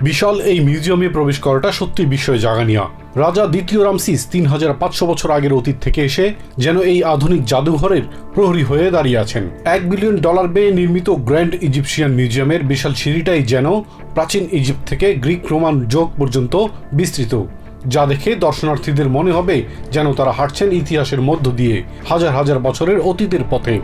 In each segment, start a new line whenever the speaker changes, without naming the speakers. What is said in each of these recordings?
বিশাল এই মিউজিয়ামে প্রবেশ করাটা সত্যি বিস্ময় জাগানিয়া। রাজা দ্বিতীয় রামসিস তিন হাজার পাঁচশো বছর আগের অতীত থেকে এসে যেন এই আধুনিক জাদুঘরের প্রহরী হয়ে দাঁড়িয়ে আছেন। এক বিলিয়ন ডলার ব্যয়ে নির্মিত গ্র্যান্ড ইজিপশিয়ান মিউজিয়ামের বিশাল সিঁড়িটাই যেন প্রাচীন ইজিপ্ট থেকে গ্রিক রোমান যোগ পর্যন্ত বিস্তৃত, যা দেখে দর্শনার্থীদের মনে হবে যেন তারা হাঁটছেন ইতিহাসের মধ্য দিয়ে হাজার হাজার বছরের অতীতের পথে।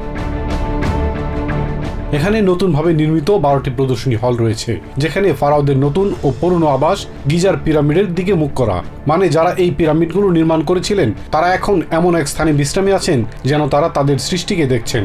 এখানে নতুনভাবে নির্মিত বারোটি প্রদর্শনী হল রয়েছে, যেখানে ফারাওদের নতুন ও পুরনো আবাস গিজার পিরামিডের দিকে মুখ করা। মানে যারা এই পিরামিডগুলো নির্মাণ করেছিলেন, তারা এখন এমন এক স্থানে বিশ্রামে আছেন যেন তারা তাদের সৃষ্টিকে দেখছেন।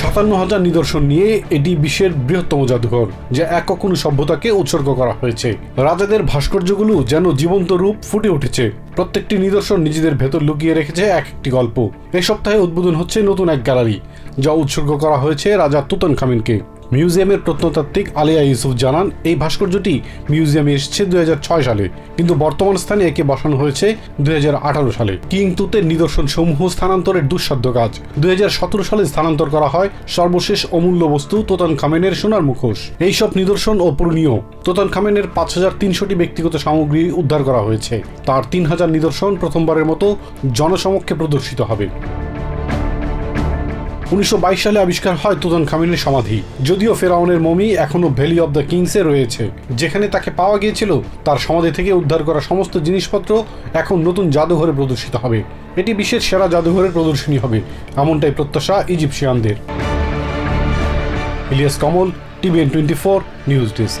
সাতান্ন হাজার নিদর্শন নিয়ে এটি বিশ্বের বৃহত্তম জাদুঘর, যা এক কোনো সভ্যতাকে উৎসর্গ করা হয়েছে। রাজাদের ভাস্কর্যগুলো যেন জীবন্ত রূপ ফুটে উঠেছে। প্রত্যেকটি নিদর্শন নিজেদের ভেতর লুকিয়ে রেখেছে এক একটি গল্প। এই সপ্তাহে উদ্বোধন হচ্ছে নতুন এক গ্যালারি, যা উৎসর্গ করা হয়েছে রাজা তুতন খামিনকে মিউজিয়ামের প্রত্নতাত্ত্বিক আলিয়া ইউসুফ জানান, এই ভাস্কর্যটি মিউজিয়ামে এসেছে দুই হাজার ছয় সালে, কিন্তু বর্তমান স্থানে একে বসানো হয়েছে দুই হাজার আঠারো সালে। কিং তুতের নিদর্শন সমূহ স্থানান্তরের দুঃসাধ্য কাজ। দুই হাজার সতেরো সালে স্থানান্তর করা হয় সর্বশেষ অমূল্য বস্তু তোতান খামেনের সোনার মুখোশ। এইসব নিদর্শন অপূরণীয় তোতান খামেনের পাঁচ হাজার তিনশোটি ব্যক্তিগত সামগ্রী উদ্ধার করা হয়েছে। তার তিন হাজার নিদর্শন প্রথমবারের মতো জনসমক্ষে প্রদর্শিত হবে। উনিশশো বাইশ সালে আবিষ্কার হয় তুতন খামিনের সমাধি। যদিও ফেরাউনের মমি এখনও ভ্যালি অব দ্য কিংসে রয়েছে। যেখানে তাকে পাওয়া গিয়েছিল, তার সমাধি থেকে উদ্ধার করা সমস্ত জিনিসপত্র এখন নতুন জাদুঘরে প্রদর্শিত হবে। এটি বিশ্বের সেরা জাদুঘরের প্রদর্শনী হবে, এমনটাই প্রত্যাশা ইজিপশিয়ানদের। Ilias Kamal, TVN twenty four, news desk.